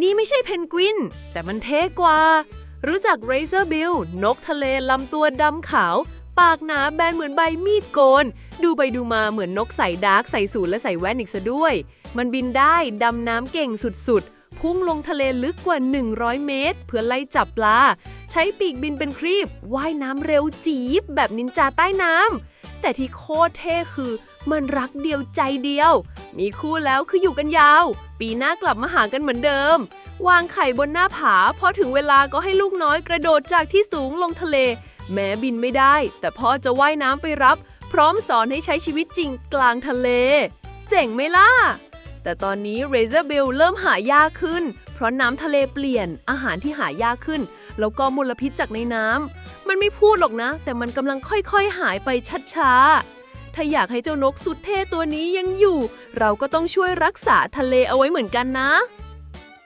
นี่ไม่ใช่เพนกวิน แต่มันเท่กว่า รู้จัก Razor Bill นกทะเลลำตัวดำขาว ปากหนาแบนเหมือนใบมีดโกน ดูไปดูมาเหมือนนกใส่ดาร์กใส่สูทและใส่แว่นอีกซะด้วย มันบินได้ดำน้ำเก่งสุดๆ พุ่งลงทะเลลึกกว่า 100 เมตร เพื่อไล่จับปลา ใช้ปีกบินเป็นครีบว่ายน้ำเร็วจีบแบบนินจาใต้น้ำ แต่ที่โคตรเท่คือ มันรักเดียวใจเดียว มีคู่แล้วคืออยู่กันยาว ปีหน้ากลับมาหากันเหมือนเดิม วางไข่บนหน้าผาพอถึงเวลาก็ให้ลูกน้อยกระโดดจากที่สูงลงทะเล แม้บินไม่ได้ แต่พ่อจะว่ายน้ำไปรับ พร้อมสอนให้ใช้ชีวิตจริงกลางทะเล เจ๋งไหมล่ะแต่ตอนนี้ Razor Bill เริ่มหายากขึ้น เพราะน้ำทะเลเปลี่ยนอาหารที่หายากขึ้น แล้วก็มลพิษจากในน้ำ มันไม่พูดหรอกนะ แต่มันกำลังค่อยๆหายไปช้าๆ ถ้าอยากให้เจ้านกสุดเท่ตัวนี้ยังอยู่ เราก็ต้องช่วยรักษาทะเลเอาไว้เหมือนกันนะ